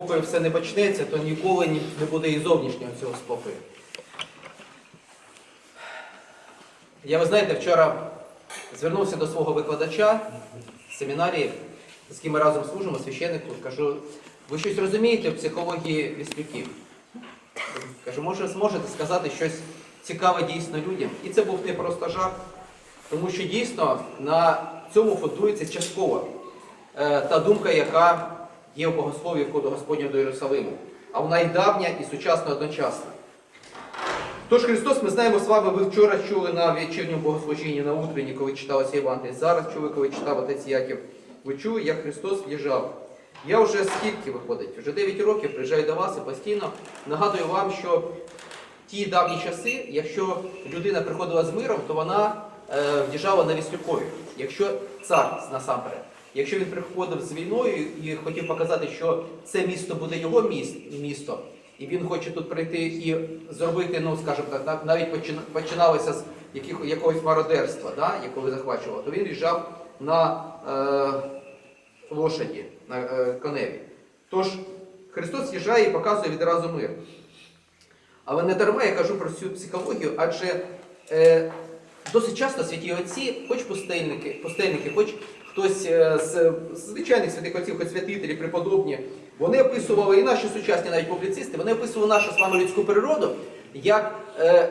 спокою все не почнеться, то ніколи не буде і зовнішнього цього спокою. Я, ви знаєте, вчора звернувся до свого викладача з семінарії, з ким ми разом служимо, священнику, кажу, ви щось розумієте в психології віслюків? Кажу, може зможете сказати щось цікаве дійсно людям? І це був не просто жарт, тому що дійсно на цьому фундується частково е, та думка, яка є у богослові входу Господнього до Єрусалиму, а вона і давня, і сучасна одночасно. Тож Христос, ми знаємо з вами, ви вчора чули на вечірньому богослужінні на утренні, коли читалося Євангеліє. Зараз чули, коли читав отець Яків. Ви чули, як Христос в'їжджав. Я вже скільки виходить? Вже 9 років приїжджаю до вас і постійно нагадую вам, що в ті давні часи, якщо людина приходила з миром, то вона е, в'їжджала на Віслюкові. Якщо цар насамперед. Якщо він приходив з війною і хотів показати, що це місто буде його місто, і він хоче тут прийти і зробити, ну скажімо так, навіть починалося з якогось мародерства, да, якого захвачував, то він їжджав на е, лошаді, на е, коневі. Тож Христос їжджає і показує відразу мир. Але не дарма я кажу про цю психологію, адже е, досить часто святі отці, хоч пустельники, пустельники, хоч хтось е, з звичайних святих отців, хоч святителі, преподобні, вони описували, і наші сучасні навіть публіцисти, вони описували нашу з вами людську природу як е,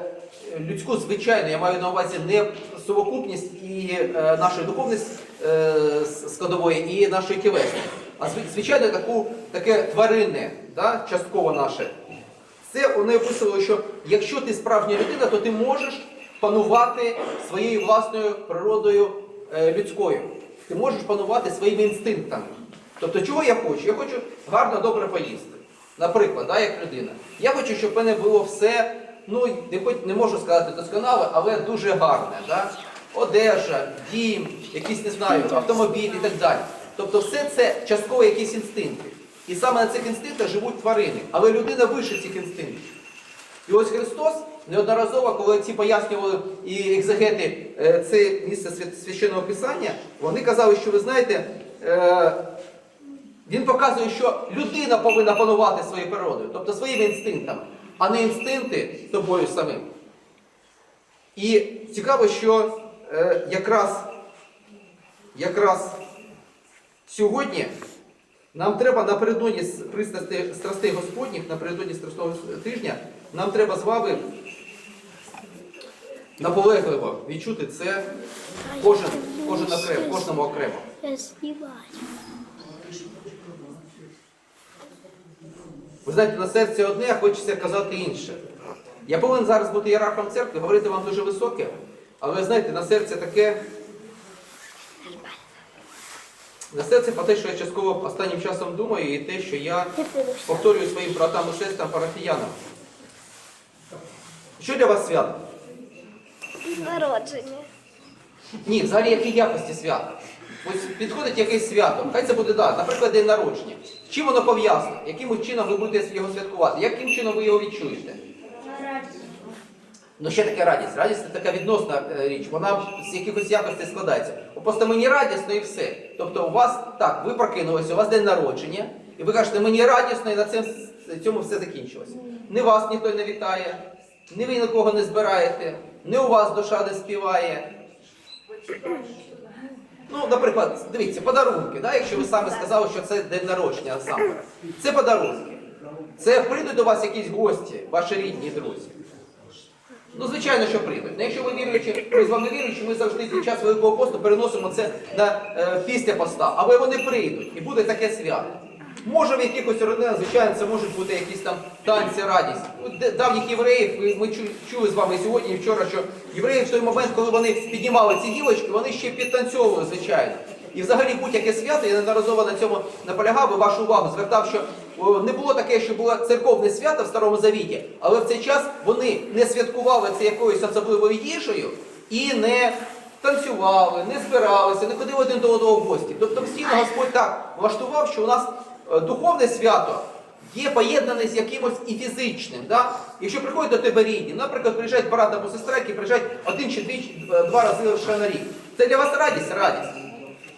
людську звичайну, я маю на увазі не совокупність і е, нашої духовності е, складової, і нашої тілесної, а звичайно таку, таке тваринне, да, частково наше. Це вони описували, що якщо ти справжня людина, то ти можеш панувати своєю власною природою е, людською. Ти можеш панувати своїми інстинктами. Тобто, чого я хочу? Я хочу гарно, добре поїсти. Наприклад, да, як людина. Я хочу, щоб в мене було все, ну не, хоч, не можу сказати досконале, але дуже гарне. Да? Одежа, дім, якісь, не знаю, автомобіль і так далі. Тобто все це частково якісь інстинкти. І саме на цих інстинктах живуть тварини. Але людина вище цих інстинктів. І ось Христос неодноразово, коли ці пояснювали і екзегети е, це місце свя- священного писання, вони казали, що ви знаєте, е, він показує, що людина повинна панувати своєю природою, тобто своїми інстинктами, а не інстинкти тобою самим. І цікаво, що е, якраз, якраз сьогодні нам треба напередодні пристрастей страстей Господніх, напередодні страстного тижня, нам треба з вами наполегливо відчути це кожен, кожен окремо, кожному окремо. Ви знаєте, на серці одне, а хочеться казати інше. Я повинен зараз бути ієрархом церкви, говорити вам дуже високе, але ви знаєте, на серці таке. На серці про те, що я частково останнім часом думаю, і те, що я повторюю своїм братам і сестрам парафіянам. Що для вас свято? Народження. Ні, взагалі які якості свята. Ось підходить якесь свято, хай це буде да, наприклад, день народження. Чим воно пов'язано? Яким чином ви будете його святкувати? Яким чином ви його відчуєте? Ну ще таке радість. Радість це така відносна е, річ, вона з якихось якостей складається. Просто мені радісно і все. Тобто у вас так, ви прокинулися, у вас день народження, і ви кажете, мені радісно, і на цьому, цьому все закінчилося. Ні вас ніхто не вітає, ні ви нікого не збираєте, ні у вас душа не співає. Ну, наприклад, дивіться, подарунки, да? якщо ви самі сказали, що це день народження насамперед. Це подарунки. Це прийдуть до вас якісь гості, ваші рідні друзі. Ну, звичайно, що прийдуть. Ну, якщо ви віруючі, ми з вами віруючі, ми завжди під час Великого посту переносимо це на е, після поста. Але вони прийдуть і буде таке свято. Може в якихось родинах, звичайно, це можуть бути якісь там танці, радість. У давніх євреїв, ми чу- чули з вами сьогодні, і вчора, що євреї в той момент, коли вони піднімали ці гілочки, вони ще підтанцьовували, звичайно. І взагалі будь-яке свято, я неодноразово на цьому наполягав і вашу увагу звертав, що не було таке, що було церковне свято в Старому Завіті, але в цей час вони не святкували це якоюсь особливою їжею і не танцювали, не збиралися, не ходили один до одного в гості. Тобто постійно Господь так влаштував, що у нас духовне свято є поєднане з якимось і фізичним. Да? Якщо приходять до тебе рідні, наприклад, приїжджають брат або сестра, які приїжджають один чи е, два рази лише на рік. Це для вас радість, радість.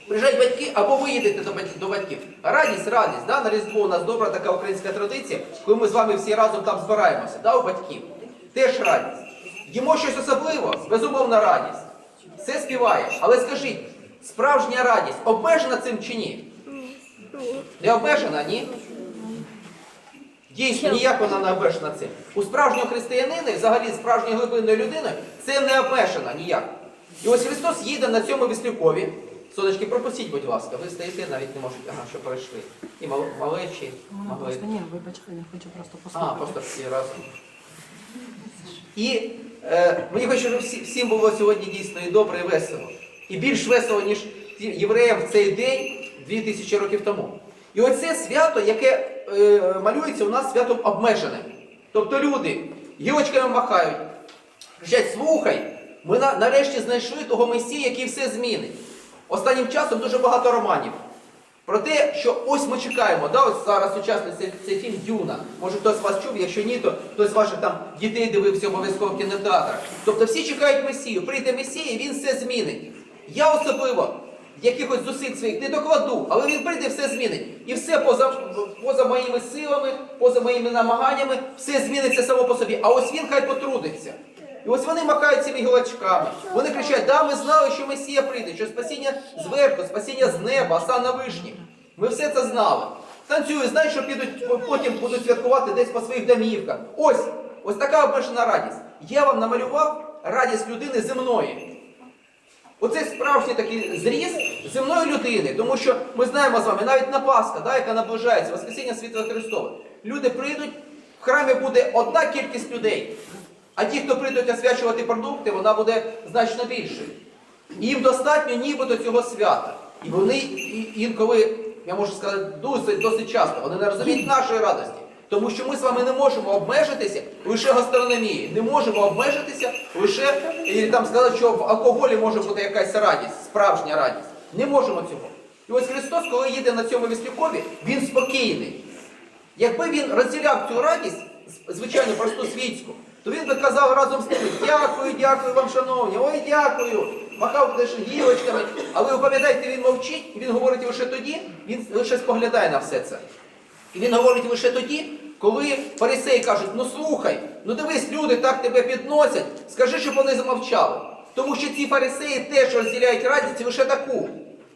приїжджають батьки, або ви їдете. До батьків. Радість, радість. Да? На Різдво у нас добра така українська традиція, коли ми з вами всі разом там збираємося, да, у батьків. Теж радість. Їмо щось особливе, безумовна радість. Все співає. Але скажіть, справжня радість обмежена цим чи ні? Не обмежена, ні? Дійсно, ніяк вона не обмежена цим. У справжнього християнина, і взагалі справжньої глибинної людини, це не обмежена ніяк. І ось Христос їде на цьому віслюкові. Сонечки, пропустіть, будь ласка, ви стоїте, навіть не можете. Ага, що пройшли. І мал- малечі, Вона могли. просто ні, вибач, я хочу просто А, просто всі разом. І е, мені хочеться, щоб всі, всім було сьогодні дійсно і добре, і весело. І більш весело, ніж євреям в цей день 2000 років тому. І оце свято, яке е, малюється у нас святом обмеженим. Тобто люди гілочками махають, кричать, слухай, ми на, нарешті знайшли того Месія, який все змінить. Останнім часом дуже багато романів. Про те, що ось ми чекаємо, да, ось зараз сучасний цей, цей фільм Дюна. Може хтось з вас чув, якщо ні, то хтось з ваших там дітей дивився обов'язково в кінотеатрах. Тобто всі чекають Месію, прийде Месія, і він все змінить. Я особливо якихось зусиль своїх не докладу, але він прийде все змінить. І все поза, поза моїми силами, поза моїми намаганнями, все зміниться само по собі. А ось він хай потрудиться. І ось вони махають цими гілочками. Вони кричать, да, ми знали, що Месія прийде, що спасіння зверху, спасіння з неба, аса на вишні. Ми все це знали. Танцюють, знають, що підуть, потім будуть святкувати десь по своїх домівках. Ось, ось така обмежена радість. Я вам намалював радість людини земної. Оце справжній такий зріз земної людини, тому що ми знаємо з вами, навіть на Пасха, да, яка наближається, Воскресіння Світла Христове. Люди прийдуть, в храмі буде одна кількість людей, а ті, хто прийдуть освячувати продукти, вона буде значно більшою. Їм достатньо нібито цього свята. І вони інколи, я можу сказати, досить, досить часто, вони не розуміють нашої радості. Тому що ми з вами не можемо обмежитися лише гастрономією. Не можемо обмежитися лише і там сказати, що в алкоголі може бути якась радість, справжня радість. Не можемо цього. І ось Христос, коли їде на цьому віслюкові, він спокійний. Якби він розділяв цю радість, звичайно, просту світську, то він би казав разом з ними, дякую, дякую вам, шановні, ой, дякую. Махав теж гілочками. Але ви пам'ятаєте, він мовчить, і він говорить лише тоді, він лише споглядає на все це. І він говорить лише тоді, коли фарисеї кажуть, ну слухай, ну дивись, люди так тебе підносять, скажи, щоб вони замовчали. Тому що ці фарисеї теж розділяють радість лише таку.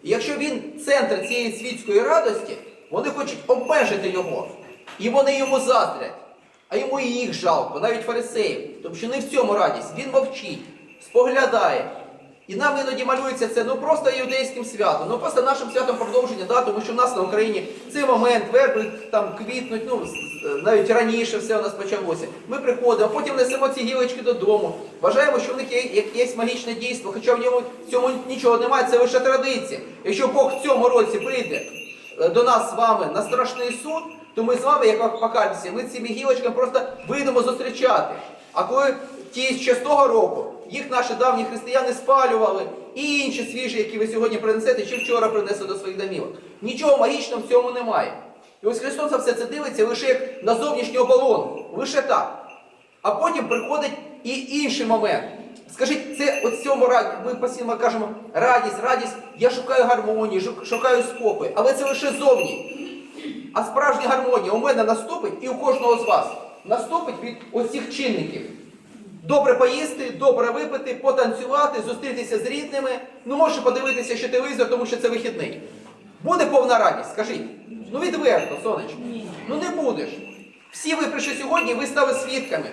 І якщо він центр цієї світської радості, вони хочуть обмежити його. І вони йому заздрять. А йому і їх жалко, навіть фарисеїв. Тому що не в цьому радість. Він мовчить, споглядає. І нам іноді малюється це ну просто юдейським святом, ну просто нашим святом продовження, да, тому що в нас на Україні цей момент, верби там квітнуть, ну навіть раніше все у нас почалося. Ми приходимо, потім несемо ці гілочки додому. Вважаємо, що в них є якесь магічне дійство, хоча в ньому в цьому нічого немає, це лише традиція. Якщо Бог в цьому році прийде е, до нас з вами на страшний суд, то ми з вами, як в апокаліпсі, ми цими гілочками просто вийдемо зустрічати. А коли ті ще з того року, їх наші давні християни спалювали, і інші свіжі, які ви сьогодні принесете, чи вчора принесли до своїх домівок. Нічого магічного в цьому немає. І ось Христос на все це дивиться лише як на зовнішню оболонку, лише так. А потім приходить і інший момент. Скажіть, це от цьому раді, ми постійно кажемо радість, радість, я шукаю гармонії, шукаю спокою, але це лише зовні. А справжня гармонія у мене наступить і у кожного з вас наступить від ось цих чинників. Добре поїсти, добре випити, потанцювати, зустрітися з рідними. Ну, можеш подивитися ще телевізор, тому що це вихідний. Буде повна радість, скажіть. Ну відверто, сонечко. Ну не будеш. Всі ви прийшли сьогодні, ви стали свідками,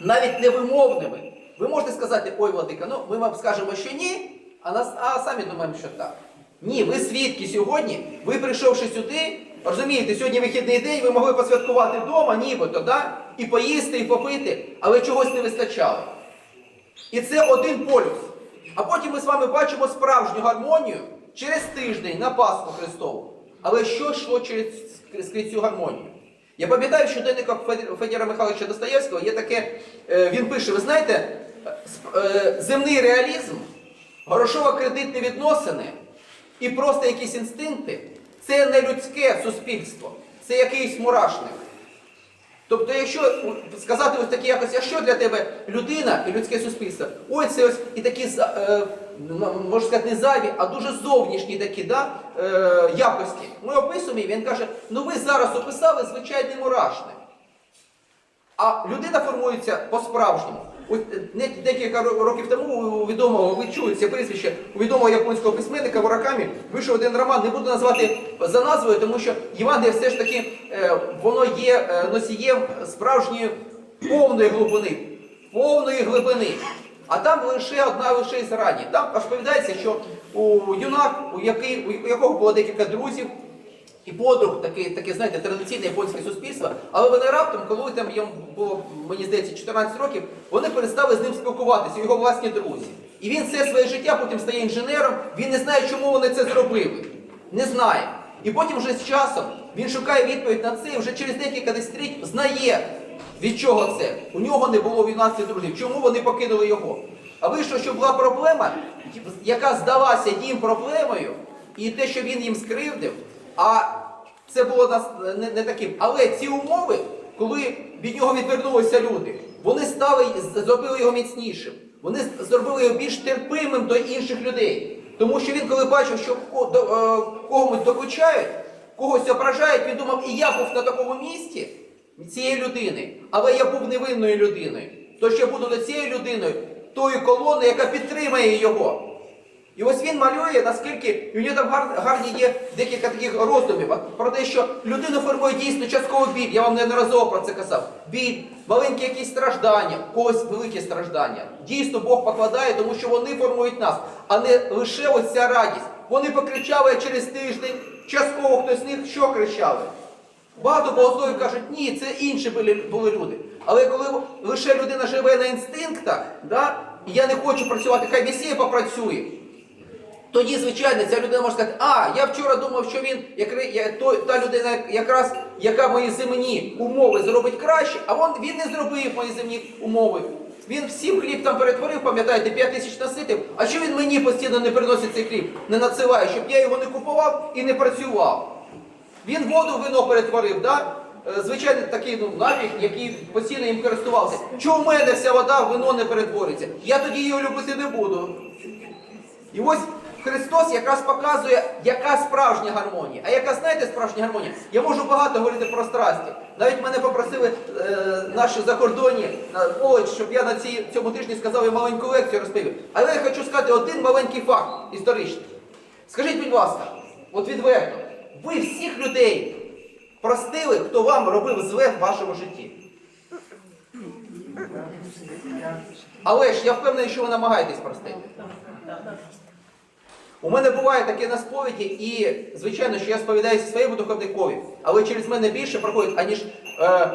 навіть невимовними. Ви можете сказати, ой, владика, ну ми вам скажемо, що ні, а, нас, а самі думаємо, що так. Ні, ви свідки сьогодні, ви прийшовши сюди, розумієте, сьогодні вихідний день, ви могли посвяткувати вдома, нібито, да? І поїсти, і попити, але чогось не вистачало. І це один полюс. А потім ми з вами бачимо справжню гармонію через тиждень на Пасху Христову. Але що йшло через скрізь цю гармонію? Я пам'ятаю, що в щоденниках Федір- Федора Михайловича Достоєвського є таке, е, він пише, ви знаєте, е, земний реалізм, грошово-кредитні відносини і просто якісь інстинкти це не людське суспільство, це якийсь мурашник. Тобто, якщо сказати ось таке якось, а що для тебе людина і людське суспільство? ось це ось і такі е, можна сказати, не зайві, а дуже зовнішні такі да, е, якості. Ми описуємо, і він каже, ну ви зараз описали звичайний мурашник. А людина формується по-справжньому. Ось е, декілька років тому у відомого, ви чули це прізвище, у відомого японського письменника Муракамі вийшов один роман, не буду назвати за назвою, тому що Євангеліє все ж таки е, воно є е, носієм справжньої повної глибини. Повної глибини. А там лише одна лише із рані. Там розповідається, що у юнак, у, який, у якого було декілька друзів, і подруг, таке, таке, знаєте, традиційне японське суспільство, але вони раптом, коли там йому було, мені здається, 14 років, вони перестали з ним спілкуватися, його власні друзі. І він все своє життя потім стає інженером, він не знає, чому вони це зробили. Не знає. І потім вже з часом він шукає відповідь на це і вже через декілька десятиліть знає, від чого це. У нього не було в юнацтві друзів. Чому вони покинули його? А вийшло, що була проблема, яка здалася їм проблемою, і те, що він їм скривдив, а це було нас не, не таким. Але ці умови, коли від нього відвернулися люди, вони стали зробили його міцнішим. Вони зробили його більш терпимим до інших людей. Тому що він, коли бачив, що е, комусь докучають, когось ображають, він думав, і я був на такому місці цієї людини, але я був невинною людиною. Тож я буду до цією людиною, тою колоною, яка підтримає його. І ось він малює, наскільки у нього там гарні є декілька таких роздумів про те, що людину формує дійсно частково біль. Я вам неодноразово про це казав. Біль, маленькі якісь страждання, когось великі страждання. Дійсно Бог покладає, тому що вони формують нас, а не лише ось ця радість. Вони покричали через тиждень, частково хтось з них що кричали. Багато богословів кажуть, ні, це інші були, були люди. Але коли лише людина живе на інстинктах, да, я не хочу працювати, хай Месія попрацює. Тоді, звичайно, ця людина може сказати, а, я вчора думав, що він як, я, той, та людина, якраз, яка мої земні умови зробить краще, а вон, він не зробив мої земні умови. Він всім хліб там перетворив, пам'ятаєте, 5 тисяч наситив. А що він мені постійно не приносить цей хліб, не надсилає, щоб я його не купував і не працював? Він воду в вино перетворив, да? Е, звичайно, такий ну, напій, який постійно їм користувався. Чому в мене вся вода в вино не перетвориться? Я тоді її любити не буду. І ось Христос якраз показує, яка справжня гармонія. А яка знаєте справжня гармонія? Я можу багато говорити про страсті. Навіть мене попросили е, наші закордонні молодь, щоб я на цій, цьому тижні сказав і маленьку лекцію розповів. Але я хочу сказати один маленький факт історичний. Скажіть, будь ласка, от відверто, ви всіх людей простили, хто вам робив зле в вашому житті. Але ж я впевнений, що ви намагаєтесь простити. У мене буває таке на сповіді, і звичайно, що я сповідаюся своєму духовникові, але через мене більше проходить, аніж е,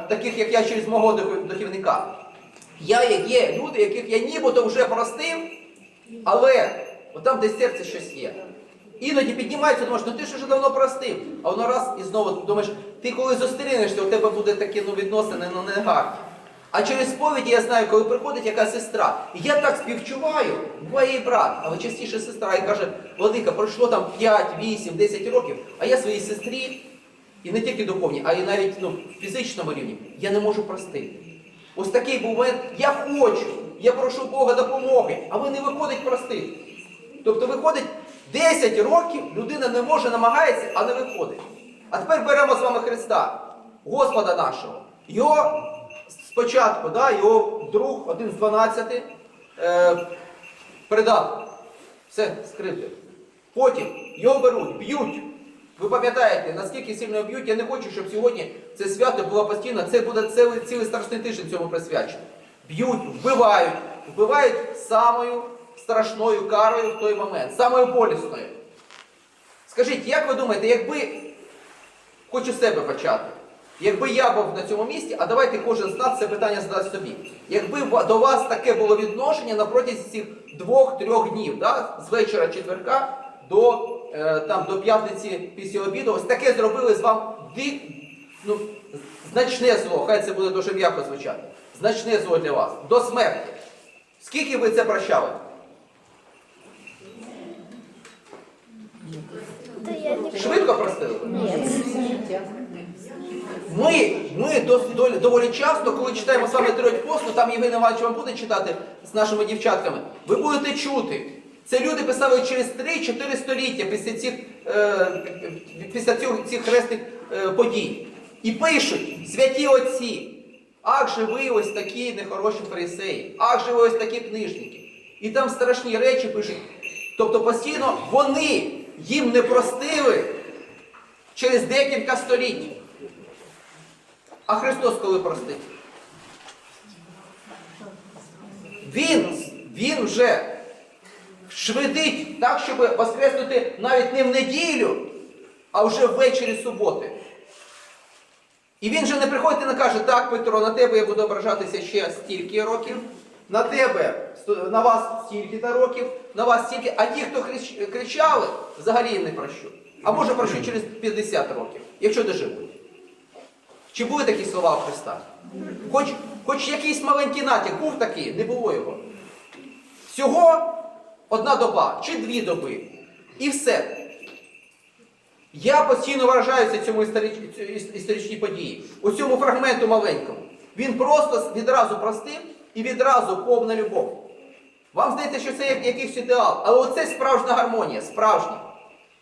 таких, як я, через мого духов- духовника. Я є- люди, яких я нібито вже простив, але от там, де серце щось є. Іноді піднімається, думаєш, ну ти ж вже давно простив. А воно раз і знову думаєш, ти коли зустрінешся, у тебе буде такі ну, відносини ну, не гарні. А через сповіді я знаю, коли приходить яка сестра, я так співчуваю, буває і брат, але частіше сестра і каже, Владика, пройшло там 5, 8, 10 років, а я своїй сестрі, і не тільки духовній, а й навіть ну, в фізичному рівні, я не можу простити. Ось такий момент, я хочу, я прошу Бога допомоги, але не виходить простити. Тобто виходить 10 років, людина не може, намагається, а не виходить. А тепер беремо з вами Христа, Господа нашого. Його спочатку, да, його друг, один з 12, е, передав. Все, скрипти. Потім його беруть, б'ють. Ви пам'ятаєте, наскільки сильно б'ють, я не хочу, щоб сьогодні це свято було постійно. Це буде цілий, цілий страшний тиждень цьому присвячений. Б'ють, вбивають, вбивають самою страшною карою в той момент, самою болісною. Скажіть, як ви думаєте, якби хочу з себе почати. Якби я був на цьому місці, а давайте кожен з нас це питання задасть собі. Якби до вас таке було відношення на протязі цих двох-трьох днів, да? з вечора четверка до, е, там, до п'ятниці після обіду, ось таке зробили з вам ди, ну, значне зло, хай це буде дуже м'яко звучати. Значне зло для вас, до смерті. Скільки ви це прощали? Швидко простили? Нет. Ми, ми дос- доволі, часто, коли читаємо з вами треть там Євген Іванович вам буде читати з нашими дівчатками, ви будете чути, Це люди писали через 3-4 століття після цих, е, після цих хресних е, подій. І пишуть святі отці. Ах же ви ось такі нехороші фарисеї, ах же ви ось такі книжники. І там страшні речі пишуть. Тобто постійно вони їм не простили через декілька століть. А Христос коли простить? Він, він вже швидить так, щоб воскреснути навіть не в неділю, а вже ввечері суботи. І він же не приходить і не каже, так, Петро, на тебе я буду ображатися ще стільки років, на тебе, на вас стільки-то років, на вас стільки, а ті, хто кричали, взагалі не прощу. А може прощу через 50 років, якщо доживуть. Чи були такі слова у Христа? Хоч, хоч якийсь маленький натяк був такий, не було його. Всього одна доба чи дві доби. І все. Я постійно вражаюся цьому історич- історичній події, у цьому фрагменту маленькому. Він просто відразу простив і відразу повна любов. Вам здається, що це якийсь ідеал, але оце справжня гармонія, справжня.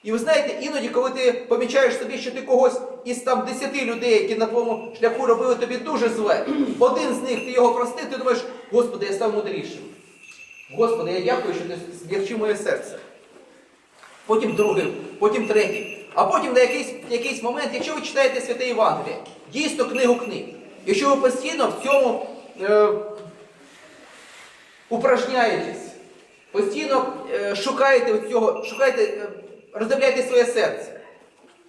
І ви знаєте, іноді, коли ти помічаєш собі, що ти когось із там десяти людей, які на твоєму шляху робили тобі дуже зле, один з них ти його простив, ти думаєш, Господи, я став мудрішим. Господи, я дякую, що ти змягчив моє серце. Потім другий, потім третій. А потім на якийсь, якийсь момент, якщо ви читаєте Святе Євангеліє, дійсно книгу книг, якщо ви постійно в цьому е, упражняєтесь, постійно е, шукаєте цього, шукаєте, е, роздивляєте своє серце,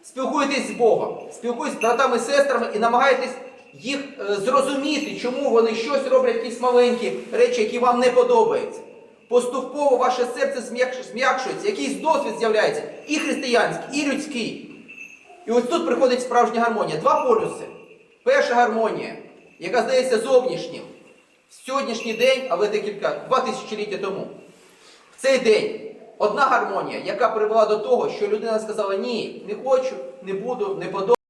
спілкуєтесь з Богом, спілкуєтесь з братами і сестрами і намагаєтесь їх е, зрозуміти, чому вони щось роблять, якісь маленькі речі, які вам не подобаються. Поступово ваше серце зм'якшується, якийсь досвід з'являється і християнський, і людський. І ось тут приходить справжня гармонія. Два полюси. Перша гармонія, яка здається зовнішнім, в сьогоднішній день, але декілька, два тисячоліття тому. В цей день одна гармонія, яка привела до того, що людина сказала: ні, не хочу, не буду, не подобається.